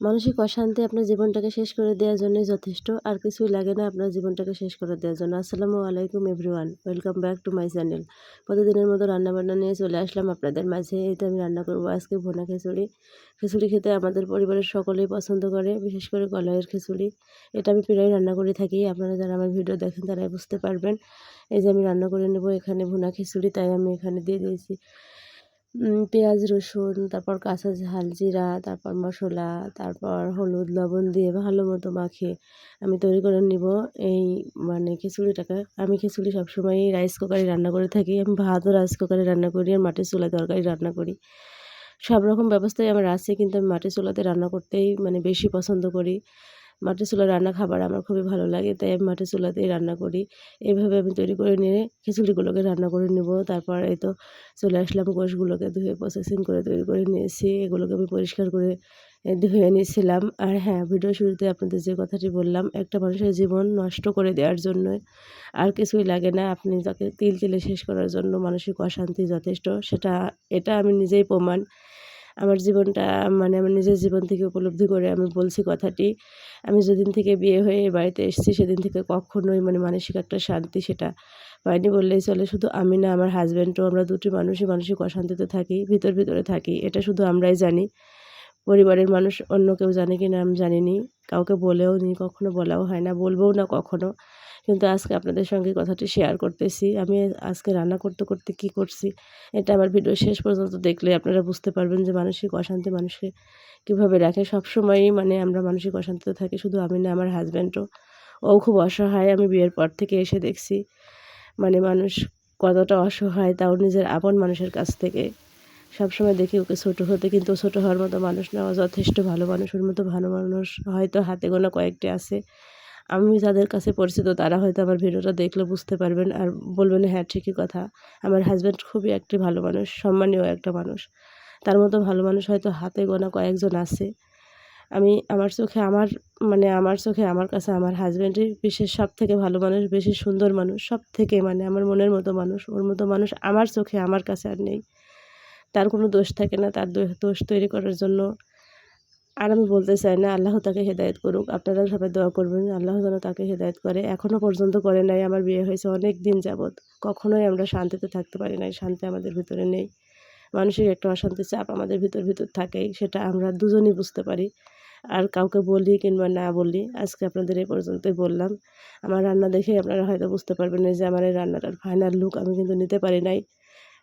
মানসিক অশান্তি আপনার জীবনটাকে শেষ করে দেওয়ার জন্যই যথেষ্ট, আর কিছুই লাগে না আপনার জীবনটাকে শেষ করে দেওয়ার জন্য। আসসালামু আলাইকুম, everyone. Welcome back to my channel. প্রতিদিনের মতো রান্নাবান্না নিয়ে চলে আসলাম আপনাদের মাঝে। এই তো আমি রান্না করব আজকে ভোনা খিচুড়ি। খিচুড়ি খেতে আমাদের পরিবারের সকলেই পছন্দ করে, বিশেষ করে কলাইয়ের খিচুড়ি। এটা আমি প্রায় রান্না করে থাকি। আপনারা যারা আমার ভিডিও দেখেন, তারাই বুঝতে পারবেন। এই যে আমি রান্না করে নেব এখানে ভুনা খিচুড়ি, তাই আমি এখানে দিয়ে দিয়েছি। পেঁয়াজ, রসুন, তারপর কাঁচা ঝাল জিরা তারপর মশলা, তারপর হলুদ, লবণ দিয়ে ভালো মতো মাখিয়ে আমি তৈরি করে নিব। এই মানে খিচুড়িটাকে আমি খিচুড়ি সবসময়ই রাইস কুকারে রান্না করে থাকি। আমি ভাতও রাইস কুকারে রান্না করি আর মাটির চুলায় তরকারি রান্না করি। সব রকম ব্যবস্থাই আমার আছে, কিন্তু আমি মাটির চুলাতে রান্না করতেই মানে বেশি পছন্দ করি। মাটির চুলা রান্না খাবার আমার খুবই ভালো লাগে, তাই আমি মাটির চুলাতেই রান্না করি। এইভাবে আমি তৈরি করে নিয়ে খিচুড়িগুলোকে রান্না করে নেব। তারপর এই তো চলে আসলাম গোশগুলোকে ধুয়ে প্রসেসিং করে তৈরি করে নিয়েছি। এগুলোকে আমি পরিষ্কার করে ধুয়ে নিয়েছিলাম। আর হ্যাঁ ভিডিও শুরুতে আপনাদের যে কথাটি বললাম, একটা মানুষের জীবন নষ্ট করে দেওয়ার জন্য আর কিছুই লাগে না। আপনি তাকে তিল তিলে শেষ করার জন্য মানসিক অশান্তি যথেষ্ট, সেটা, এটা আমি নিজেই প্রমাণ। আমার জীবনটা মানে আমার নিজের জীবন থেকে উপলব্ধি করে আমি বলছি কথাটি। আমি যেদিন থেকে বিয়ে হয়ে বাড়িতে এসেছি, সেদিন থেকে কখনোই মানে মানসিক একটা শান্তি সেটা পাইনি বললেই চলে। শুধু আমি না, আমার হাজব্যান্ডও আমরা দুটি মানুষই মানসিক অশান্তিতে থাকি, ভিতর ভিতরে থাকি, এটা শুধু আমরাই জানি। পরিবারের মানুষ অন্য কেউ জানে কি না আমি জানিনি, কাউকে বলেও নি কখনো বলাও হয় না, বলবও না কখনো। কিন্তু আজকে আপনাদের সঙ্গে কথাটি শেয়ার করতেছি। আমি আজকে রান্না করতে করতে কি করছি, এটা আমার ভিডিও শেষ পর্যন্ত দেখলে আপনারা বুঝতে পারবেন যে মানসিক অশান্তি মানুষকে কীভাবে রাখে। সবসময়ই মানে আমরা মানসিক অশান্তিতে থাকি, শুধু আমি না, আমার হাজব্যান্ডও ও। খুব অসহায়, আমি বিয়ের পর থেকে এসে দেখছি মানে মানুষ কতটা অসহায়, তাও নিজের আপন মানুষের কাছ থেকে। সবসময় দেখি ওকে ছোটো হতে, কিন্তু ছোটো হওয়ার মতো মানুষ না যথেষ্ট ভালো মানুষের মতো ভালো মানুষ হয়তো হাতে গোনা কয়েকটি আছে। আমি যাদের কাছে পরিচিত তারা হয়তো আমার ভিডিওটা দেখলে বুঝতে পারবেন আর বলবেন হ্যাঁ ঠিকই কথা। আমার হাজব্যান্ড খুবই একটি ভালো মানুষ, সম্মানীয় একটা মানুষ। তার মতো ভালো মানুষ হয়তো হাতে গোনা কয়েকজন আছে। আমি আমার চোখে আমার মানে আমার চোখে আমার কাছে আমার হাজব্যান্ডই বিশেষ সব থেকে ভালো মানুষ, বেশি সুন্দর মানুষ সব থেকে মানে আমার মনের মতো মানুষ। ওর মতো মানুষ আমার চোখে আমার কাছে আর নেই। তার কোনো দোষ থাকে না, তার দোষ তৈরি করার জন্য আর আমি বলতে চাই না, আল্লাহ তাকে হেদায়ত করুক। আপনারা সবাই দোয়া করবেন, আল্লাহ যেন তাকে হেদায়ত করে। এখনও পর্যন্ত করে নাই, আমার বিয়ে হয়েছে অনেক দিন যাবৎ। কখনোই আমরা শান্তিতে থাকতে পারি নাই, শান্তি আমাদের ভিতরে নেই। মানসিক একটা অশান্তি চাপ আমাদের ভিতর ভিতর থাকেই, সেটা আমরা দুজনই বুঝতে পারি। আর কাউকে বলি কিংবা না বলি, আজকে আপনাদের এই পর্যন্তই বললাম। আমার রান্না দেখে আপনারা হয়তো বুঝতে পারবেন না যে আমার এই রান্নাটার ফাইনাল লুক আমি কিন্তু নিতে পারি নাই।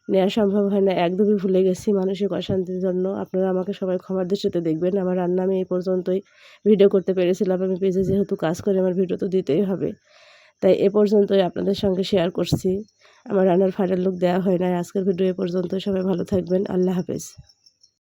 নেওয়া সম্ভব হয় না। একদমই ভুলে গেছি মানসিক অশান্তির জন্য। আপনারা আমাকে সবাই ক্ষমার দৃষ্টিতে দেখবেন। আমার রান্না আমি এই পর্যন্তই ভিডিও করতে পেরেছিলাম। আমি পেজে যেহেতু কাজ করে আমার ভিডিও তো দিতেই হবে। তাই এ পর্যন্তই আপনাদের সঙ্গে শেয়ার করছি। আমার রান্নার ফাইনাল লুক দেওয়া হয় না আজকের ভিডিও এ পর্যন্ত সবাই ভালো থাকবেন। আল্লাহ হাফেজ।